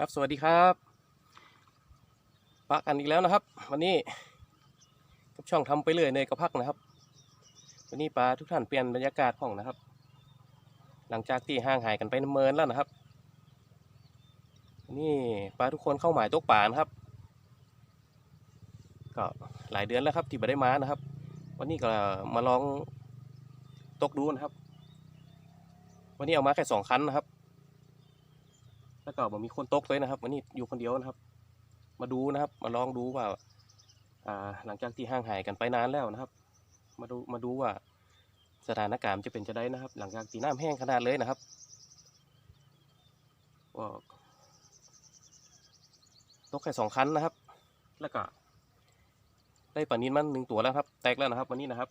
ครับสวัสดีครับปะกันอีกแล้วนะครับ วันนี้กับช่องทำไปเรื่อยเนยกระพักนะครับ วันนี้ปลาทุกท่านเปลี่ยนบรรยากาศห้องนะครับ หลังจากที่ห่างหายกันไปนเมินแล้วนะครับวันนี่ปลาทุกคนเข้าหมายตกป่านะครับ ก็หลายเดือนแล้วครับที่ไม่ได้มานะครับ วันนี้ก็มาลองตกดูนะครับ วันนี้เอามาแค่สองคันนะครับ แล้วก็บ่มีคนตกเลยนะครับวันนี้อยู่คนเดียวนะครับ มาดูนะครับ มาลองดูว่าอ่าหลังจากที่ห่างหายกันไปนานแล้วนะครับ มาดูมาดูว่าสถานการณ์จะเป็นจะได้นะครับ หลังจากที่น้ำแห้งขนาดเลยนะครับก็ตกแค่สองคันนะครับ แล้วก็ได้ปลานินมันหนึ่งตัวแล้วครับ แตกแล้วนะครับวันนี้นะครับ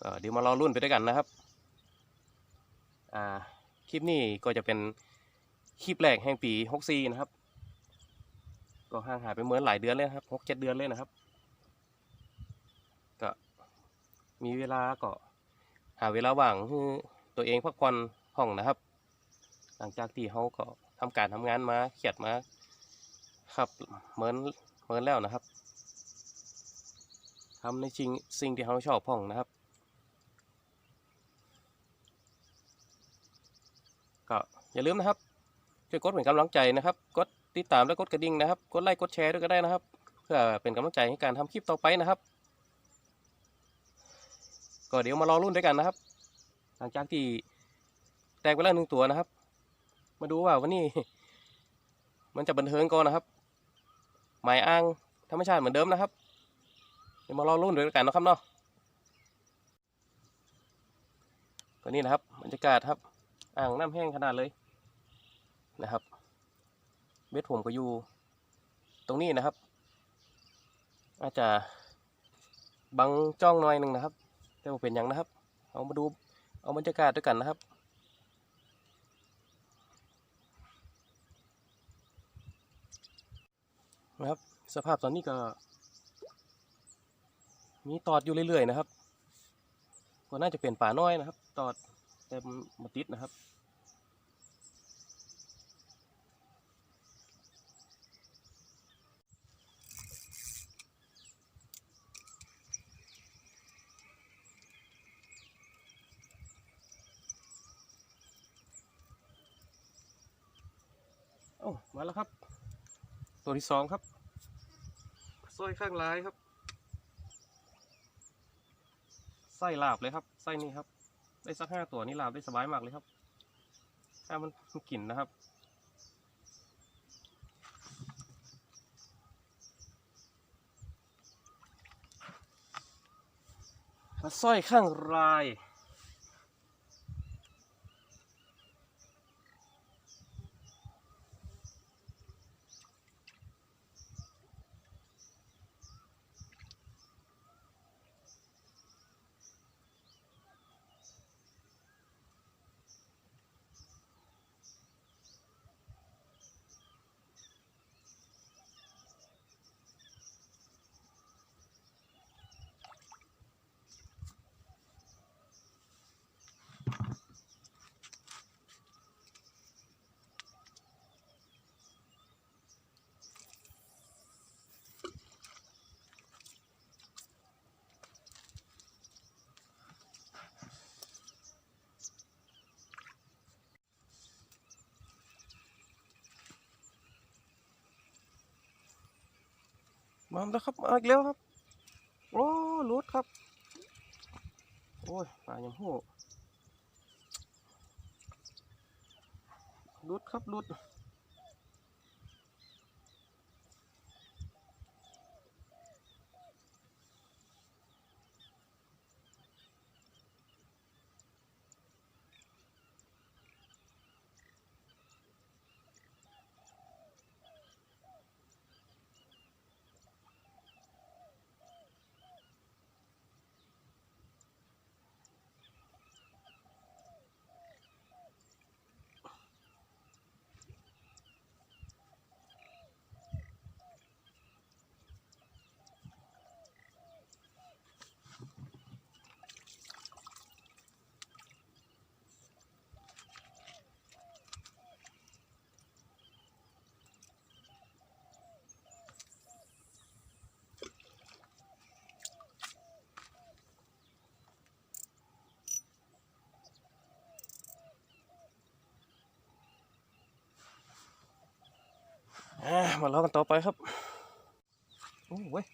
ก็เดี๋ยวมารอรุ่นไปด้วยกันนะครับ อ่า คลิปนี้ก็จะเป็น คลิปแรกแห่งปีหกซีนะครับ ก็ห่างหายไปเหมือนหลายเดือนเลยครับหกเจ็ดเดือนเลยนะครับ ก็มีเวลาก็หาเวลาว่างให้ตัวเองพักผ่อนห้องนะครับ หลังจากที่เขาก็ทำการทำงานมาเขียดมาครับเหมือนเหมือนแล้วนะครับทำในสิ่งสิ่งที่เขาชอบห้องนะครับก็อย่าลืมนะครับ ช่วยกดเป็นกำลังใจนะครับ กดติดตามและกดกระดิ่งนะครับ กดไลค์กดแชร์ด้วยก็ได้นะครับ เพื่อเป็นกำลังใจให้การทำคลิปต่อไปนะครับ ก็เดี๋ยวมารอรุ่นด้วยกันนะครับ หลังจากที่แตกไปแล้วหนึ่งตัวนะครับ มาดูว่าวันนี้ มันจะบันเทิงก่อนนะครับ หมายอ้างธรรมชาติเหมือนเดิมนะครับ เดี๋ยวมารอรุ่นด้วยกันนะครับเนาะก็นี่นะครับบรรยากาศครับ อ่างน้ำแห้งขนาดเลย นะครับเบ็ดผมก็อยู่ตรงนี้นะครับ อาจจะบังจ้องหน่อยหนึ่งนะครับ แต่ว่าเป็นอย่างนะครับ เอามาดูเอาบรรยากาศด้วยกันนะครับนะครับ สภาพตอนนี้ก็ มีตอดอยู่เรื่อยๆนะครับ ก็น่าจะเป็นป่าน้อยนะครับ ตอดแต่มาติดนะครับ โอ้มาแล้วครับ ตัวที่สองครับสร้อยข้างลายครับ ไส้ลาบเลยครับ ไส้นี่ครับ ได้สักห้าตัวนี่ลาบได้สบายมากเลยครับ ถ้ามันมันกลิ่นนะครับปลาสร้อยข้างลาย มาแล้วครับ มาอีกแล้วครับ โอ้ลุดครับ โอ้ยปลายังหูลุดครับลุด อ่ามาล้อกันต่อไปครับ โอ้เว้ย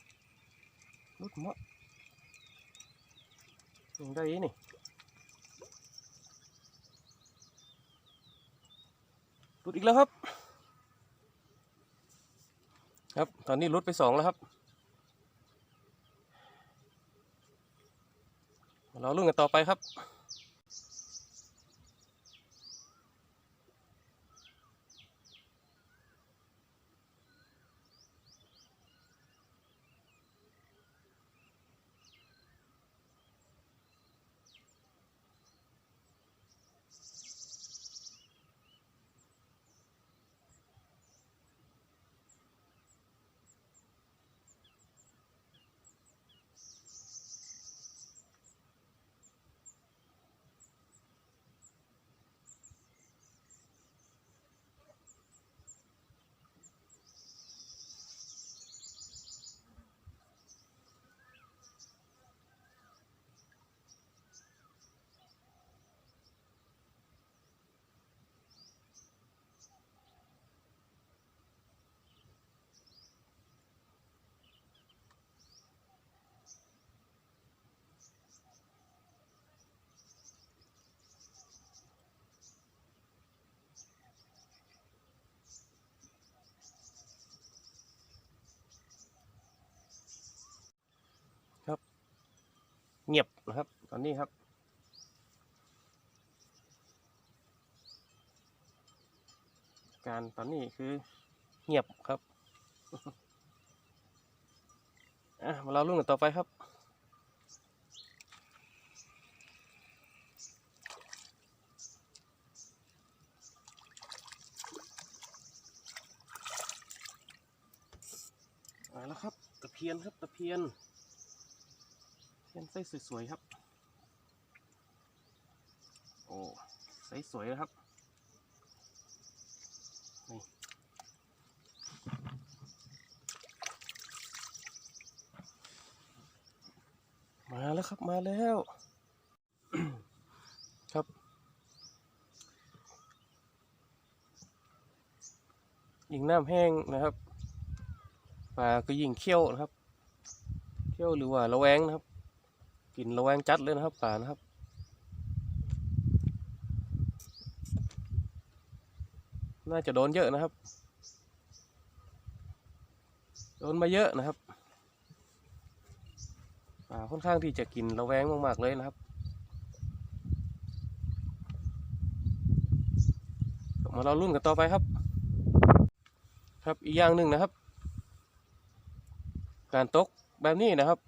รุดหมดยังได้อีกนี่รุดอีกแล้วครับ ครับ ตอนนี้รุดไปสองแล้วครับมาเราลุ่นกันต่อไปครับ นะครับ ตอนนี้ครับ การตอนนี้คือเงียบครับอะมาเราลุ่นกันต่อไปครับมาแล้วครับตะเพียนครับตะเพียน เพียนไส้สวยๆครับ โอ้ไส้สวยนะครับนี่มาแล้วครับมาแล้ว ครับยิงน้ำแห้งนะครับปลาก็ยิงเขี้ยวนะครับ เขี้ยวหรือว่าระแวงนะครับ กินระแวงจัดเลยนะครับปลานะครับ น่าจะโดนเยอะนะครับ โดนมาเยอะนะครับปลาค่อนข้างที่จะกินระแวงมากๆเลยนะครับมาเรารุ่นกันต่อไปครับ ครับอีกอย่างหนึ่งนะครับ การตกแบบนี้นะครับ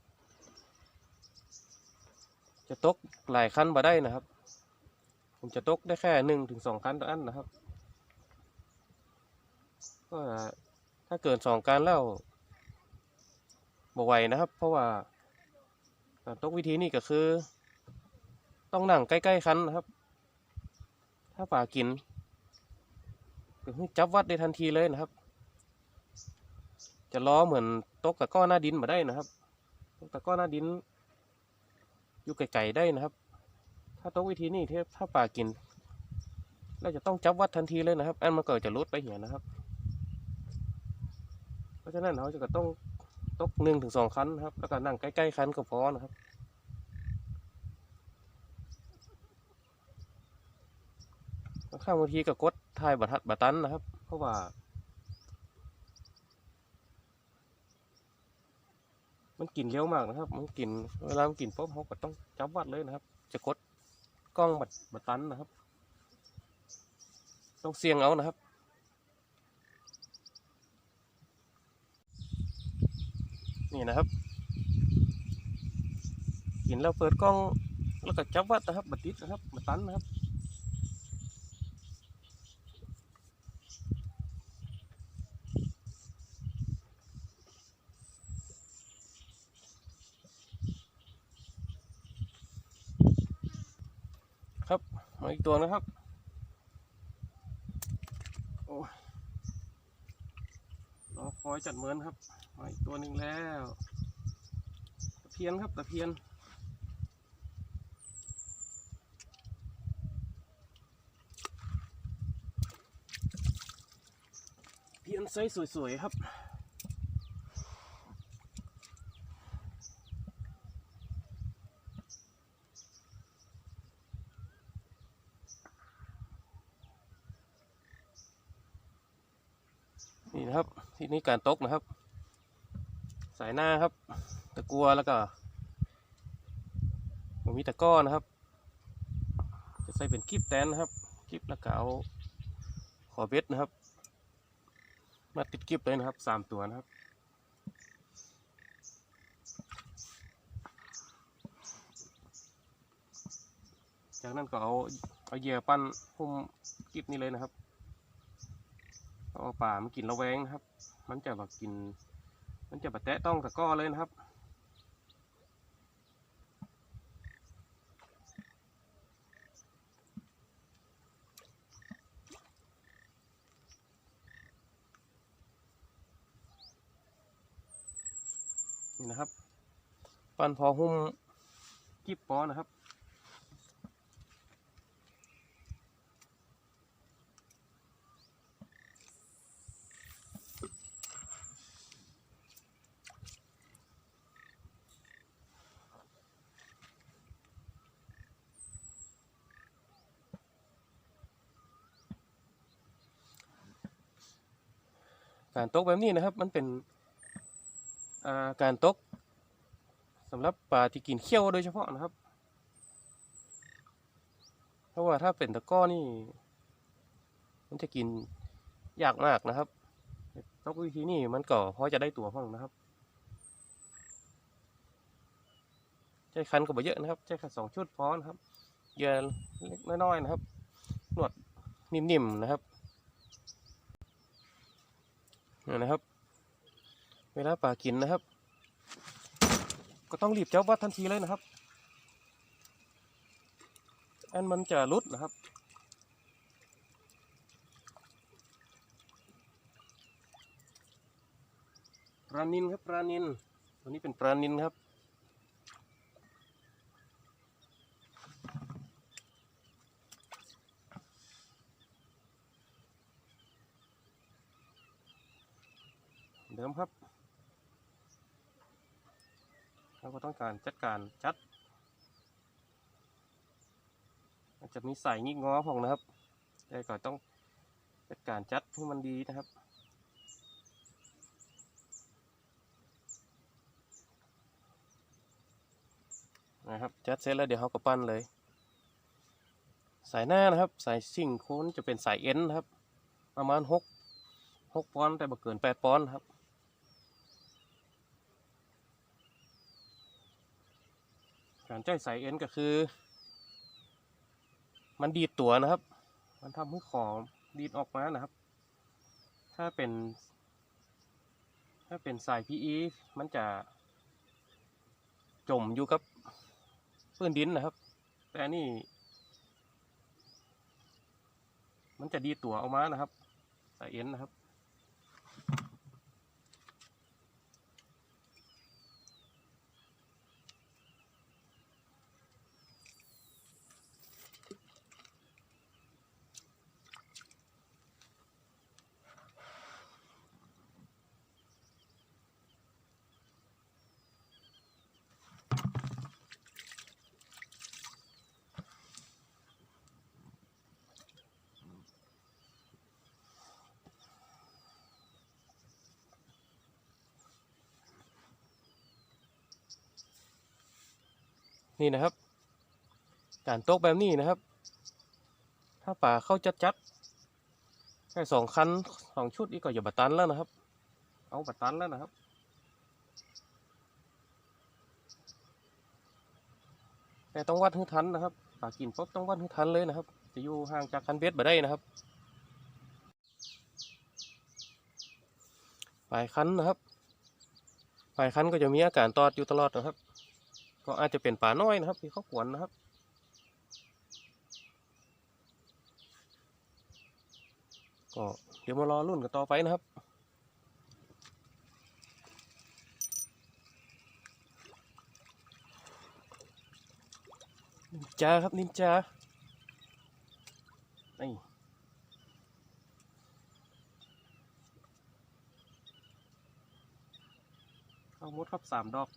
จะตกหลายคันมาได้นะครับ ผมจะตกได้แค่หนึ่งถึงสองคันต่ออันนะครับก็ถ้าเกินสองคันแล้วบ่ไหวนะครับ เพราะว่าการตกวิธีนี้ก็คือ ต้องนั่งใกล้ๆคันนะครับ ถ้าป่ากินก็คือจับวัดได้ทันทีเลยนะครับ จะล้อเหมือนตกตะก้อหน้าดินมาได้นะครับ ตกตะก้อหน้าดิน อยู่ไกลๆได้นะครับ ถ้าตกวิธีนี้ถ้าป่ากินเราจะต้องจับวัดทันทีเลยนะครับ อันมันก็จะลดไปเหียนะครับ เพราะฉะนั้นเราจะก็ต้องตกหนึ่งถึงสองคันครับ แล้วก็นั่งใกล้ๆคันก็พอนะครับบางบางทีก็กดทายบัทัดบัตันนะครับ เพราะว่า มันกินเร็วมากนะครับ มันกินเวลามันกินปุ๊บเขาก็ต้องจับวัดเลยนะครับ จะกดกล้องบัดบัดตันนะครับ ต้องเสี่ยงเอานะครับนี่นะครับ กินแล้วเปิดกล้องแล้วก็จับวัดนะครับบัดติดนะครับบัดตันนะครับ ครับมา อีกตัวนะครับโอ้รอคอยจัดเหมือนครับมาอีกตัวหนึ่งแล้วตะเพียนครับตะเพียนเพียนไซส์สวยๆครับ นี่นะครับที่นี่การตกนะครับ สายหน้าครับ ตะกัวแล้วก็ผมมีตะก้อนะครับ จะใส่เป็นคลิปแตนนะครับคลิปแล้วก็เอาขอเบ็ดนะครับ มาติดคลิปเลยนะครับสามตัวนะครับจากนั้นก็เอาเอาเหยื่อปั้นหุ้มคลิปนี้เลยนะครับ เอาป่ามันกินระแวงนะครับ มันจะแบบกิน มันจะแบบแตะต้องตะก้อเลยนะครับ นี่นะครับ ปั้นพอหุ้มกิบปอนะครับ การตกแบบนี้นะครับ มันเป็นาการตกสำหรับปลาที่กินเขี้ยวโดยเฉพาะนะครับ เพราะว่าถ้าเป็นตะก้อนี่ มันจะกินยากมากนะครับตกวิธีนี้มันก็พอจะได้ตัวห้องนะครับใจคันก็บ่เยอะนะครับใจคันสองชุดพอนะครับเยื่อเล็กน้อยๆนะครับหนวดนิ่มๆนะครับ นี่นะครับ เวลาป่ากินนะครับ ก็ต้องรีบเจ้าวัดทันทีเลยนะครับอันมันจะรุดนะครับปลานินครับปลานินตัวนี้เป็นปลานินครับ เดิมครับ เราก็ต้องการจัดการจัดอาจจะมีสายงิกงอของนะครับ แต่ก็ต้องจัดการจัดให้มันดีนะครับนะครับจัดเสร็จแล้วเดี๋ยวเขาก็ปั้นเลย สายหน้านะครับ สายซิ่งโค้นจะเป็นสายเอ็นนะครับ ประมาณหกหกปอนด์แต่บ่เกินแปดปอนด์ครับ การใช้สายเอ็นก็คือ มันดีดตัวนะครับ มันทำให้ของดีดออกมานะครับ ถ้าเป็น ถ้าเป็นสาย PE มันจะจมอยู่กับพื้นดินนะครับ แต่นี่ มันจะดีตัวออกมานะครับ สายเอ็นนะครับ นี่นะครับ การตกแบบนี้นะครับ ถ้าป่าเข้าจัดๆแค่สองคันสองชุดนี่ก็อย่าบัดตันแล้วนะครับ เอาบัดตันแล้วนะครับแต่ต้องวัดให้ทันนะครับป่ากินปุ๊บต้องวัดให้ทันเลยนะครับ จะอยู่ห่างจากคันเบสมาได้นะครับ ปลายคันนะครับ ปลายคันก็จะมีอาการตอดอยู่ตลอดนะครับ ก็อาจจะเป็นป่าน้อยนะครับ ที่เขาขวนนะครับ ก็เดี๋ยวมารอรุ่นกันต่อไปนะครับนินจาครับนินจาไอ้เอามดครับสามดอก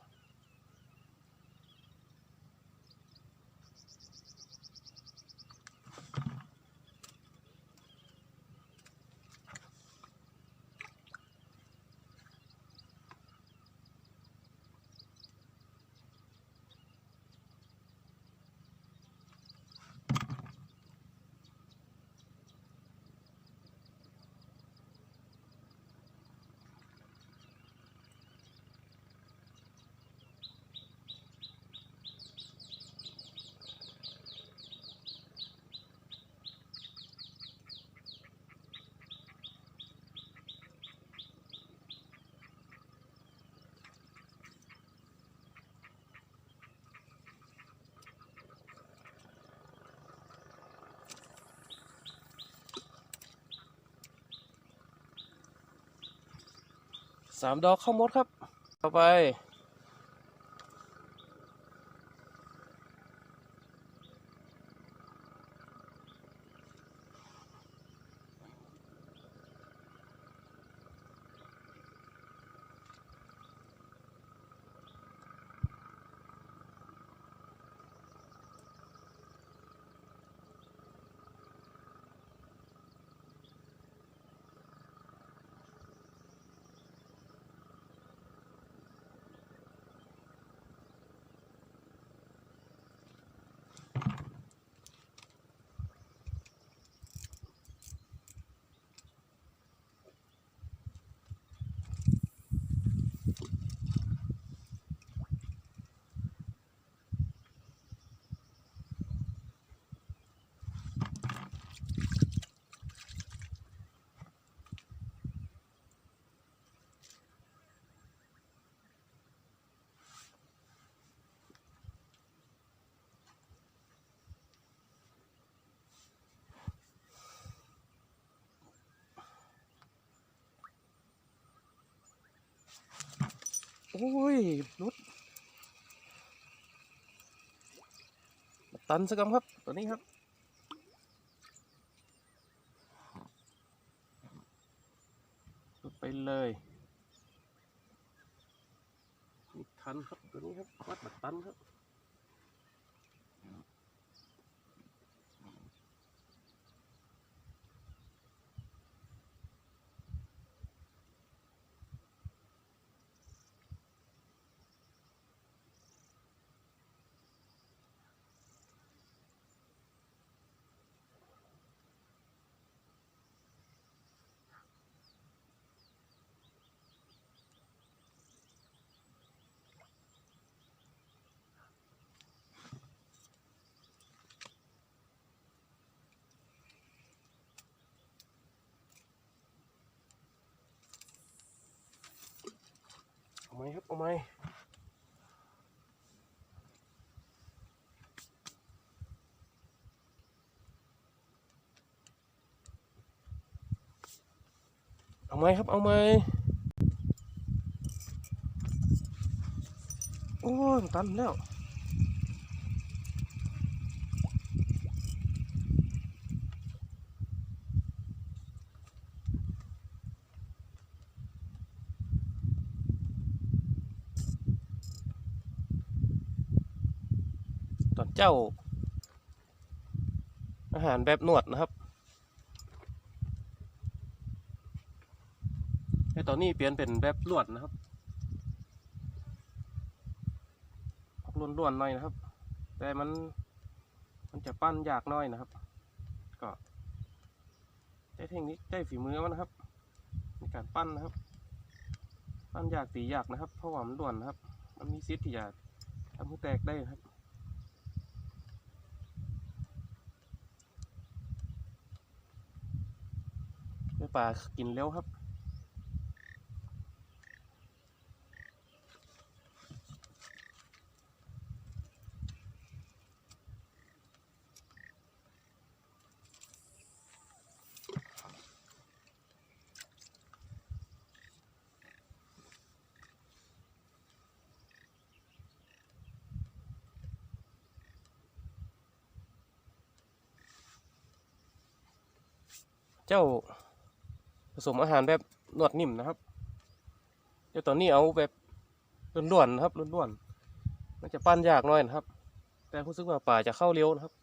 สามดอกเข้ามดครับ ต่อไป โอ้ยรุดตันสักคำครับตัวนี้ครับรุดไปเลยทันครับตัวนี้ครับวัดบัดตันครับ เอาไหมครับเอาไหมเอาไหมครับ เอาไหมโอ้ยมันตันแล้ว ตอนเจ้า อาหารแบบนวดนะครับแต่ตอนนี้เปลี่ยนเป็นแบบลวดนะครับล้วนๆหน่อยนะครับ แต่มันมันจะปั้นยากน้อยนะครับ ก็ใช้เทคนิคใช้ฝีมือมันนะครับในการปั้นนะครับ ปั้นยากตียากนะครับ เพราะว่ามันล้วนนะครับ มันมีซิทธิ์ที่จะทำให้แตกได้นะครับ เนื้อ ปลากินเร็วครับ เจ้า ผสมอาหารแบบนวดนิ่มนะครับ เดี๋ยวตอนนี้เอาแบบล้วนๆนะครับล้วนๆมันจะปั้นยากหน่อยนะครับ แต่รู้สึกว่าป่าจะเข้าเร็วนะครับ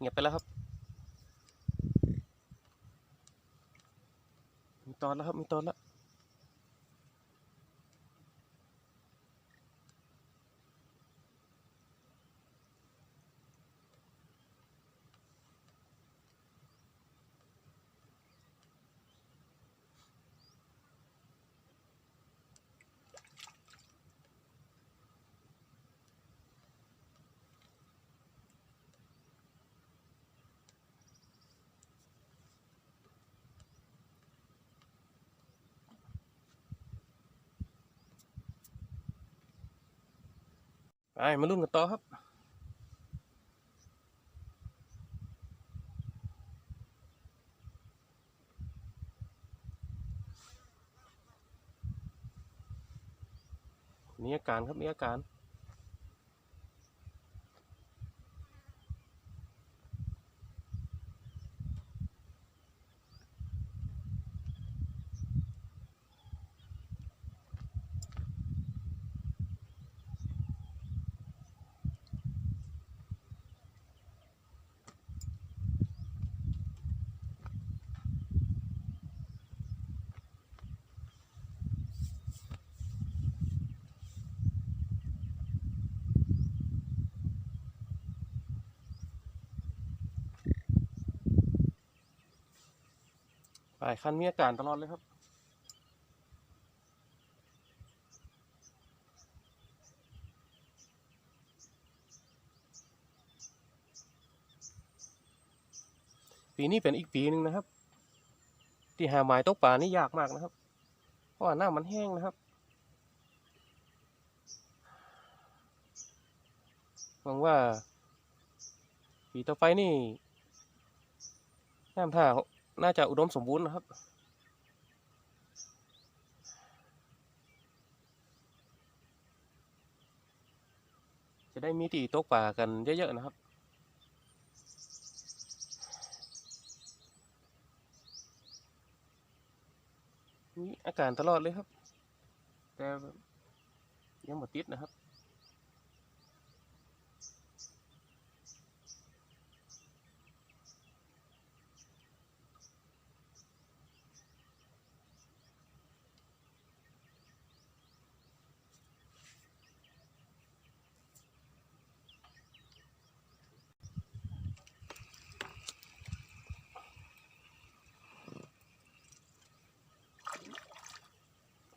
เงียบไปแล้วครับ มีตอนแล้วครับ มีตอนแล้ว ไปมาลุ้นกันต่อครับมีอาการครับมีอาการ ไปคันมีอาการตลอดเลยครับปีนี้เป็นอีกปีหนึ่งนะครับ ที่หาหมายตกปลานี่ยากมากนะครับ เพราะว่าน้ำมันแห้งนะครับหวังว่าปีต่อไปนี่น้ำท่า น่าจะอุดมสมบูรณ์นะครับ จะได้มีตีตกปลากันเยอะๆนะครับมีอาการตลอดเลยครับ แต่ยังหมดติดนะครับ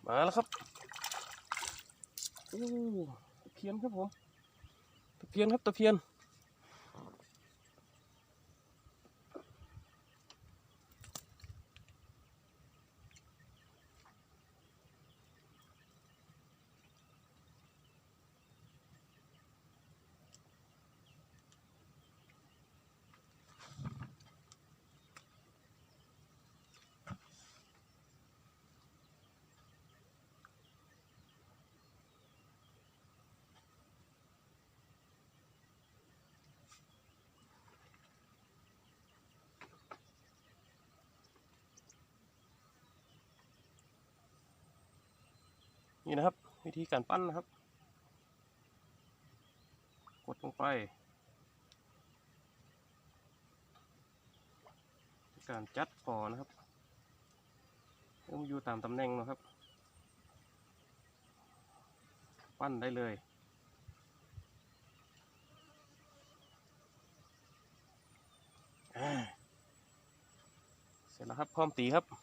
มาแล้วครับโอ้ตะเพียนครับผมตะเพียนครับตะเพียน นี่นะครับ วิธีการปั้นนะครับ กดลงไป การจัดพอนะครับต้องอยู่ตามตำแหน่งนะครับ ปั้นได้เลยเสร็จแล้วครับพร้อมตีครับ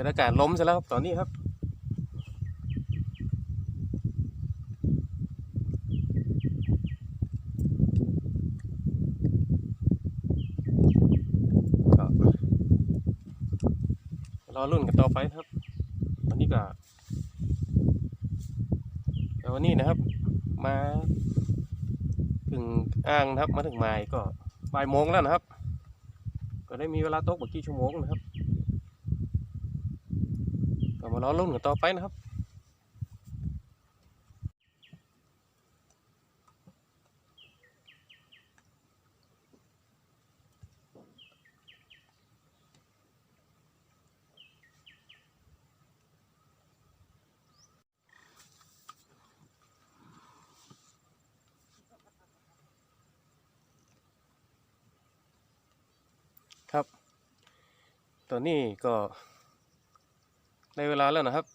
กิดอาการล้มซะแล้วครับตอนนี้ครับก็รอรุ่นกันต่อไปครับวันนี้ก็แต่วันนี้นะครับ มาถึงอ่างนะครับมาถึงไม้ก็บ่ายโมงแล้วนะครับ ก็ได้มีเวลาตกเมื่อกี่ชั่วโมงนะครับ ก็มารอรุ่นกันต่อไปนะครับครับ ตอนนี้ก็ ในเวลาแล้วนะครับ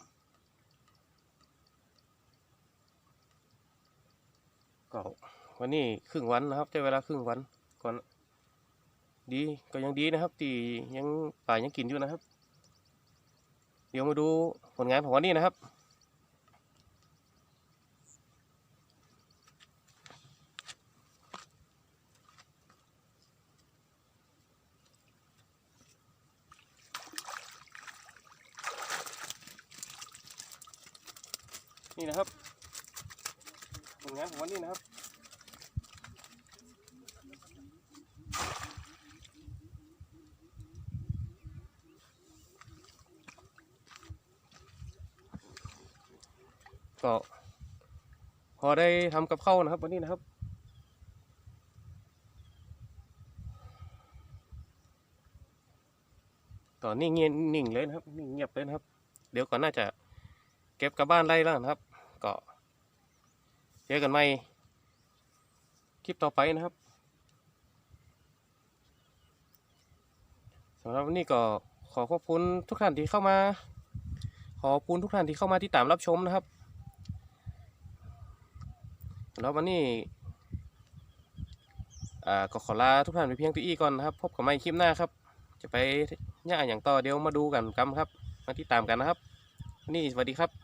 ก็วันนี้ครึ่งวันนะครับใช้เวลาครึ่งวันก่อนดีก็ยังดีนะครับตียังป่ายังกินอยู่นะครับ เดี๋ยวมาดูผลงานของวันนี้นะครับ นี่นะครับผลงานของวันนี้นะครับ ก็พอได้ทำกับข้าวนะครับ วันนี้นะครับ ตอนนี้เงียบนิ่งเลยนะครับนิ่งเงียบเลยนะครับ เดี๋ยวก่อนน่าจะเก็บกลับบ้านได้แล้วนะครับ ก็เจอกันใหม่คลิปต่อไปนะครับสำหรับวันนี้ก็ขอขอบคุณทุกท่านที่เข้ามา ขอบคุณทุกท่านที่เข้ามาที่ตามรับชมนะครับ แล้ววันนี้อ่าก็ขอลาทุกท่านไปเพียงตัวอี้ก่อนนะครับ พบกันใหม่คลิปหน้าครับ จะไปย่าอย่างต่อเดี๋ยวมาดูกันกรรมครับ มาติดตามกันนะครับ นี่สวัสดีครับ